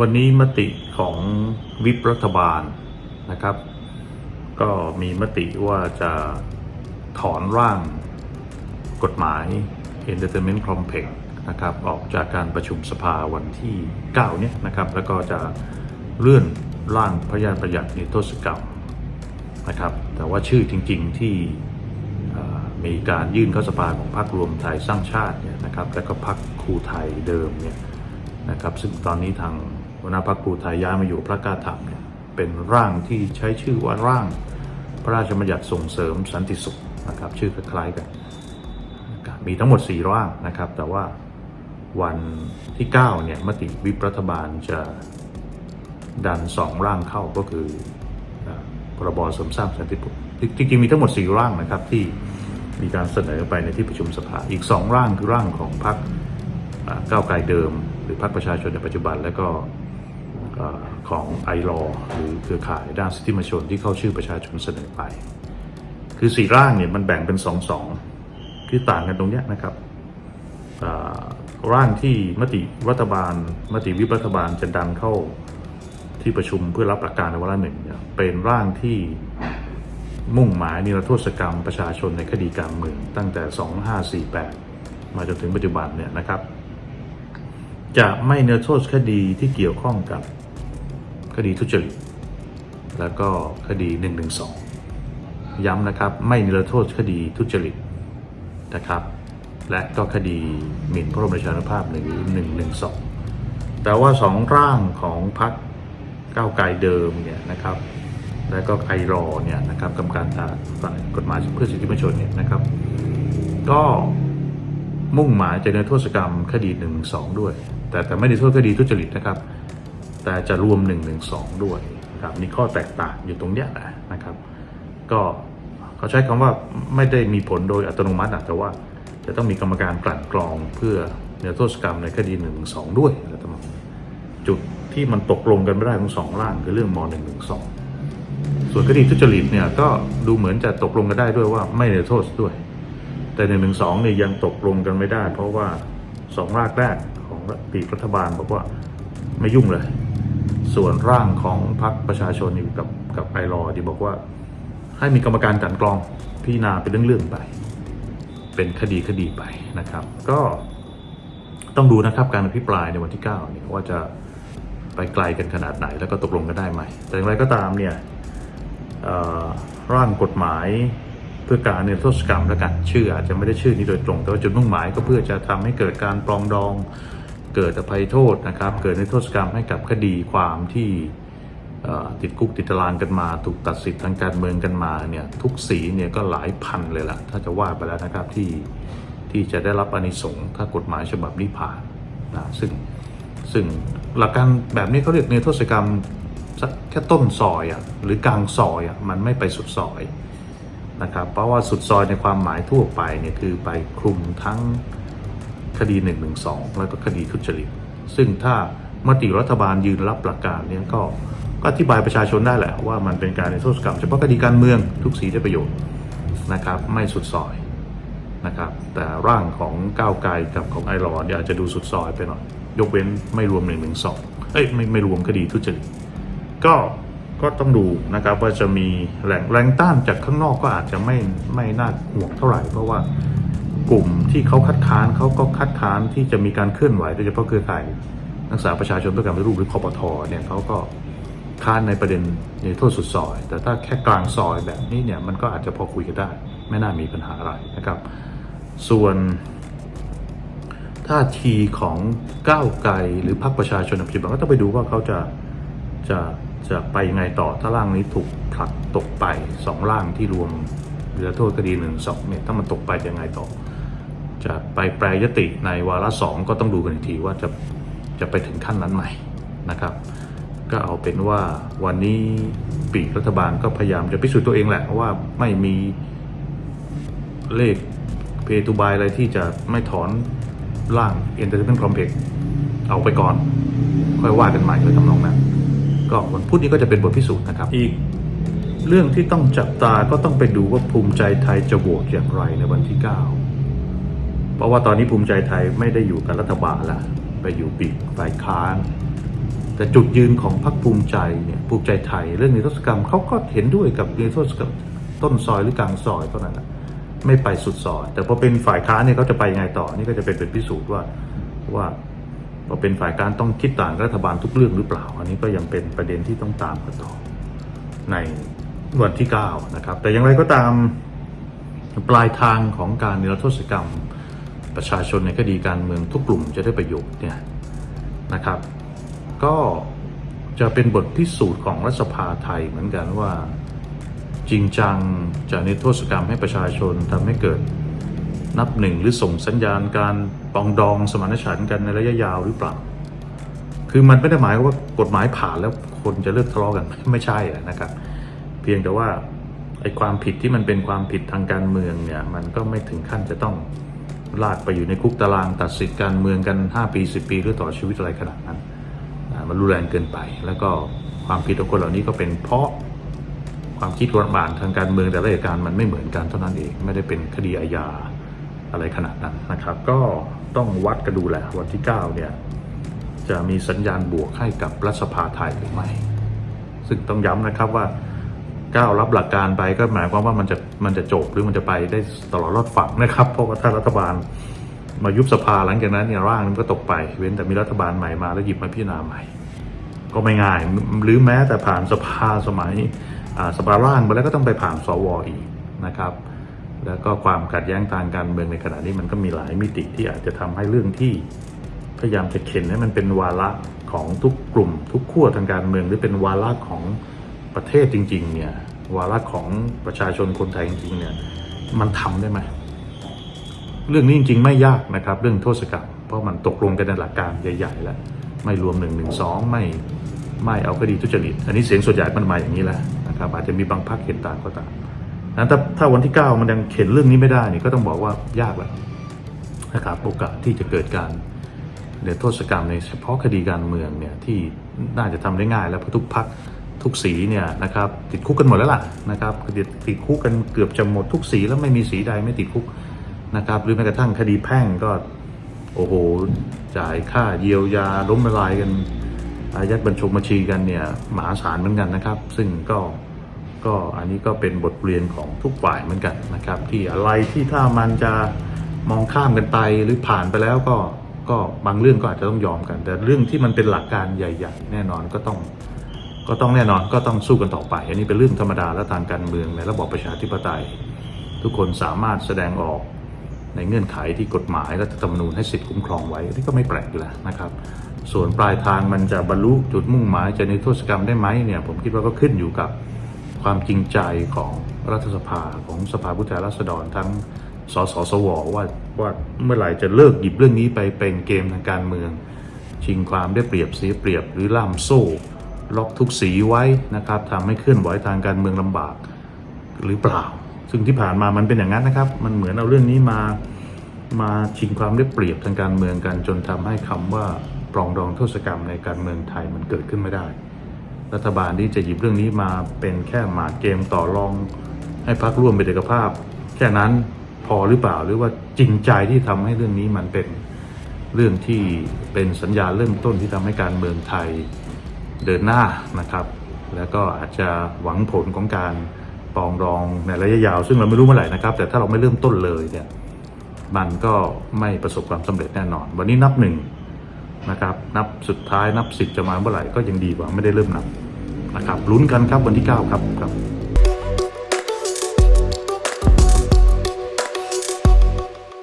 วันนี้มติของวิปรัฐบาลนะครับ ก็มีมติว่าจะถอนร่างกฎหมาย Entertainment Complex นะครับออกจากการประชุมสภาวันที่ 9 เนี่ยนะครับ แล้วก็จะเลื่อนร่างพระราชบัญญัตินิโทษกรรมนะครับ แต่ว่าชื่อจริงๆที่มีการยื่นเข้าสภาของพรรครวมไทยสร้างชาติเนี่ยนะครับ แล้วก็พรรคครูไทยเดิมเนี่ยนะครับ ซึ่งตอนนี้ทาง หัวหน้าพรรคภูไทยย้ายมาอยู่พระกาธรรมเนี่ยเป็นร่างที่ใช้ชื่อว่าร่าง พระราชบัญญัติส่งเสริมสันติสุขนะครับชื่อคล้ายๆกัน มีทั้งหมด 4 ร่างนะครับ แต่ว่าวันที่ 9 เนี่ยมติวิปรัฐบาลจะดัน 2 ร่างเข้าก็คือเอ่อพรบเสริมสร้างสันติสุขจริงๆมีทั้งหมด 4 ร่างนะครับที่มีการเสนอไปในที่ประชุมสภาอีก 2 ร่างคือร่างของพรรคก้าวไกลเดิม หรือพรรคประชาชนในปัจจุบันและก็ ของไอรอหรือเครือข่ายด้านสิทธิมนชนที่เข้าชื่อประชาชนเสนอไป คือสี่ร่างเนี่ยมันแบ่งเป็นสองสองคือต่างกันตรงเนี้ยนะครับร่างที่มติรัฐบาล มติวิปรัฐบาลจะดันเข้าที่ประชุมเพื่อรับหลักการในวาระหนึ่งเนี่ยเป็นร่างที่มุ่งหมายนิรโทษกรรมประชาชนในคดีการเมืองตั้งแต่ 2548 มาจนถึงปัจจุบันเนี่ยนะครับ จะไม่เนื้อโทษคดีที่เกี่ยวข้องกับ ดีทุจริต แล้วก็คดี 112 ย้ำนะครับไม่นื้อโทษคดีทุจริตนะครับ และก็คดีหมิ่นพระบรมราชานุภาพหรือ112แต่ว่าสองร่างของพรรคก้าวไกลเดิมเนี่ยนะครับ และก็ไอรอเนี่ยนะครับกรรมการฝ่ายกฎหมายเพื่อสิทธิมนชนเนี่ยนะครับ ก็มุ่งหมายจะในโทษกรรมคดี1นึด้วย แต่แต่ไม่ได้โทษคดีทุจริตนะครับ แต่จะรวม1นึด้วยนะครับนี่ข้อแตกต่างอยู่ตรงเนี้ยนะนะครับ ก็เขาใช้คำว่าไม่ได้มีผลโดยอัตโนมัติแต่ว่าจะต้องมีกรรมการกลั่นกรองเพื่อเนื้อโทษกรรมในคดี1นึด้วยอะไรประมาณนี้จุดที่มันตกลงกันไม่ได้ของสองร่างคือเรื่องม .112 ส่วนคดีทุจริตเนี่ยก็ดูเหมือนจะตกลงกันได้ด้วยว่าไม่ได้โทษด้วย แต่หนึ่งหนึ่งสองเนี่ยยังตกลงกันไม่ได้ เพราะว่าสองรากแรกของปีกรัฐบาลบอกว่าไม่ยุ่งเลย ส่วนร่างของพรรคประชาชนอยู่กับกับไอรอที่บอกว่า ให้มีกรรมการกันกรองพิจารณาเป็นเรื่องๆไป เป็นคดีคดีไปนะครับ ก็ต้องดูนะครับการอภิปรายในวันที่9เนี่ยว่าจะไปไกลกันขนาดไหนแล้วก็ตกลงกันได้ไหม แต่อย่างไรก็ตามเนี่ยร่างกฎหมายเพื่อการเนี่ยโทษกรรมแล้วกันชื่ออาจจะไม่ได้ชื่อนี้โดยตรง แต่ว่าจุดมุ่งหมายก็เพื่อจะทำให้เกิดการปรองดอง เกิดอภัยโทษนะครับ เกิดในโทษกรรมให้กับคดีความที่ติดคุกติดตารางกันมา ถูกตัดสิทธิ์ทางการเมืองกันมาเนี่ยทุกสีเนี่ยก็หลายพันเลยล่ะถ้าจะว่าไปแล้วนะครับที่ที่จะได้รับอนิสงส์ถ้ากฎหมายฉบับนี้ผ่านนะซึ่งซึ่งหลักการแบบนี้เขาเรียกเนโทษกรรมสักแค่ต้นซอยอะหรือกลางซอยอะมันไม่ไปสุดซอยนะครับเพราะว่าสุดซอยในความหมายทั่วไปเนี่ยคือไปคลุมทั้ง คดี1นึแล้วก็คดีทุจริตซึ่งถ้ามติรัฐบาลยืนรับหลักการเนี่ยก็ก็อธิบายประชาชนได้แหละว่ามันเป็นการในโทษกรรมเฉพาะคดีการเมืองทุกสีได้ประโยชน์นะครับ ไม่สุดซอยนะครับ แต่ร่างของก้าวไกลกับของไอรอว์เนี่ยอาจจะดูสุดซอยไปหน่อย ยกเว้นไม่รวมหนึ่งหนึ่งสองเอ้ยไม่ไม่รวมคดีทุจริตก็ก็ต้องดูนะครับว่าจะมีแหล่งแรงต้านจากข้างนอกก็อาจจะไม่ไม่น่าห่วงเท่าไหร่ เพราะว่า กลุ่มที่เขาคัดค้านเขาก็คัดค้านที่จะมีการเคลื่อนไหวโดยเฉพาะเครือข่ายนักศึกษาประชาชนเพื่อการปฏิรูปหรือคอปทเนี่ยเขาก็ค้านในประเด็นในโทษสุดซอย แต่ถ้าแค่กลางซอยแบบนี้เนี่ยมันก็อาจจะพอคุยกันได้ ไม่น่ามีปัญหาอะไรนะครับ ส่วนท่าทีของก้าวไกลหรือพรรคประชาชนนปัจจุบันก็ต้องไปดูว่าเขาจะจะจะไปยังไงต่อถ้าร่างนี้ถูกผลักตกไปสองร่างที่รวมเหลือโทษคดีหนึ่งสองเนี่ยถ้ามันตกไปจะยังไงต่อ จะไปแปรยติในวาระสองก็ต้องดูกันอีกทีว่าจะจะไปถึงขั้นนั้นไหมนะครับ ก็เอาเป็นว่าวันนี้ปีกรัฐบาลก็พยายามจะพิสูจน์ตัวเองแหละว่าไม่มีเลขเพตูบายอะไรที่จะไม่ถอนร่าง Entertainment Complex เอาไปก่อน ค่อยว่ากันใหม่เลยทำนองนั้น ก็วันพุธนี้ก็จะเป็นบทพิสูจน์นะครับ อีกเรื่องที่ต้องจับตาก็ต้องไปดูว่าภูมิใจไทยจะโหวตอย่างไรในวันที่ 9 เพราะว่าตอนนี้ภูมิใจไทยไม่ได้อยู่กับรัฐบาลละไปอยู่ปีกฝ่ายค้าน แต่จุดยืนของพรรคภูมิใจเนี่ยภูมิใจไทยเรื่องนิรโทษกรรมเขาก็เห็นด้วยกับนิรโทษกรรมต้นซอยหรือกลางซอยเท่านั้นนะไม่ไปสุดซอย แต่พอเป็นฝ่ายค้านเนี่ยเขาจะไปยังไงต่อนี่ก็จะเป็นเป็นพิสูจน์ว่าว่าพอเป็นฝ่ายค้านต้องคิดต่างรัฐบาลทุกเรื่องหรือเปล่า อันนี้ก็ยังเป็นประเด็นที่ต้องตามกันต่อในวันที่9นะครับแต่อย่างไรก็ตามปลายทางของการนิรโทษกรรม ประชาชนในคดีการเมืองทุกกลุ่มจะได้ประโยชน์เนี่ยนะครับ ก็จะเป็นบทพิสูจน์ของรัฐสภาไทยเหมือนกันว่า จริงจังจะนิโทษกรรมให้ประชาชนทำให้เกิดนับหนึ่งหรือส่งสัญญาณการปองดองสมานฉันท์กันในระยะยาวหรือเปล่า คือมันไม่ได้หมายว่ากฎหมายผ่านแล้วคนจะเลิกทะเลาะกันไม่ใช่นะครับ เพียงแต่ว่าไอ้ความผิดที่มันเป็นความผิดทางการเมืองเนี่ยมันก็ไม่ถึงขั้นจะต้อง ลากไปอยู่ในคุกตารางตัดสิทธิการเมืองกัน 5 ปี 10 ปีหรือต่อชีวิตอะไรขนาดนั้นมันรุนแรงเกินไป แล้วก็ความผิดของคนเหล่านี้ก็เป็นเพราะความคิดรัฐบาลทางการเมืองแต่ละเหตุการณ์มันไม่เหมือนกันเท่านั้นเองไม่ได้เป็นคดีอาญาอะไรขนาดนั้นนะครับ ก็ต้องวัดกันดูแหละวันที่ 9 เนี่ย จะมีสัญญาณบวกให้กับรัฐสภาไทยหรือไม่ ซึ่งต้องย้ำนะครับว่า ก้าวรับหลักการไปก็หมายความว่ามันจะมันจะจบหรือมันจะไปได้ตลอดรอดฝั่งนะครับ เพราะว่าถ้ารัฐบาลมายุบสภาหลังจากนั้นเนี่ยร่างมันก็ตกไป เว้นแต่มีรัฐบาลใหม่มาแล้วหยิบมาพิจารณาใหม่ ก็ไม่ง่าย หรือแม้แต่ผ่านสภาสมัยอ่าสภาร่างไปแล้วก็ต้องไปผ่านสวอีกนะครับ แล้วก็ความขัดแย้งทางการเมืองในขณะนี้มันก็มีหลายมิติที่อาจจะทำให้เรื่องที่พยายามจะเข็นให้มันเป็นวาระของทุกกลุ่ม ทุกขั้วทางการเมืองหรือเป็นวาระของ ประเทศจริง ๆ เนี่ย วาระของประชาชนคนไทยจริงๆเนี่ยมันทำได้ไหมเรื่องนี้จริง ๆ ไม่ยากนะครับ เรื่องโทษกรรมเพราะมันตกลงกันในหลักการใหญ่ๆแล้วไม่รวม1นึไม่ไม่เอาคดีทุจริต อันนี้เสียงส่วนใหญ่มันมาอย่างนี้แล้วนะครับอาจจะมีบางพรรคเห็นต่างก็ตามนั้นถ้าถ้าวันที่ 9 มันยังเข็นเรื่องนี้ไม่ได้นี่ก็ต้องบอกว่ายากแล้วนะครับโอกาสที่จะเกิดการเดี๋ยโทษกรรมในเฉพาะคดีการเมืองเนี่ยที่น่าจะทำได้ง่าย แล้วเพราะทุกพัก ทุกสีเนี่ยนะครับติดคุกกันหมดแล้วล่ะนะครับติดติดคุกกันเกือบจะหมดทุกสีแล้วไม่มีสีใดไม่ติดคุกนะครับหรือแม้กระทั่งคดีแพ่งก็โอ้โหจ่ายค่าเยียวยาล้มละลายกันอายัดบัญชงบัญชีกันเนี่ยมหาศาลเหมือนกันนะครับ ซึ่งก็ก็อันนี้ก็เป็นบทเรียนของทุกฝ่ายเหมือนกันนะครับ ที่อะไรที่ถ้ามันจะมองข้ามกันไปหรือผ่านไปแล้วก็ก็บางเรื่องก็อาจจะต้องยอมกัน แต่เรื่องที่มันเป็นหลักการใหญ่ ๆ แน่นอนก็ต้อง ก็ต้องแน่นอนก็ต้องสู้กันต่อไป อันนี้เป็นเรื่องธรรมดาและทางการเมืองในระบอบประชาธิปไตย ทุกคนสามารถแสดงออกในเงื่อนไขที่กฎหมายและรัฐธรรมนูญให้สิทธิคุ้มครองไว้ที่ก็ไม่แปลกอยู่แล้วนะครับ ส่วนปลายทางมันจะบรรลุจุดมุ่งหมายจะในโทษกรรมได้ไหมเนี่ยผมคิดว่าก็ขึ้นอยู่กับความจริงใจของรัฐสภาของสภาผู้แทนราษฎรทั้งสสสวว่าว่าเมื่อไหร่จะเลิกหยิบเรื่องนี้ไปเป็นเกมทางการเมือง ชิงความได้เปรียบเสียเปรียบหรือล่ามโซ่ ล็อกทุกสีไว้นะครับทำให้เคลื่อนไหวทางการเมืองลำบากหรือเปล่า ซึ่งที่ผ่านมามันเป็นอย่างนั้นนะครับ มันเหมือนเอาเรื่องนี้มามาชิงความได้เปรียบทางการเมืองกันจนทำให้คำว่าปรองดองโทษกรรมในการเมืองไทยมันเกิดขึ้นไม่ได้ รัฐบาลที่จะหยิบเรื่องนี้มาเป็นแค่หมากเกมต่อรอง ให้พักร่วมเป็นเอกภาพ แค่นั้นพอหรือเปล่าหรือว่าจริงใจที่ทำให้เรื่องนี้มันเป็นเรื่องที่เป็นสัญญาเริ่มต้นที่ทำให้การเมืองไทย เดินหน้านะครับ แล้วก็อาจจะหวังผลของการปองรองในระยะยาว ซึ่งเราไม่รู้เมื่อไหร่นะครับ แต่ถ้าเราไม่เริ่มต้นเลยเนี่ยมันก็ไม่ประสบความสำเร็จแน่นอน วันนี้นับหนึ่งนะครับ นับสุดท้ายนับสิบจะมาเมื่อไหร่ก็ยังดีกว่าไม่ได้เริ่มนับนะครับลุ้นกันครับวันที่ 9 ครับครับ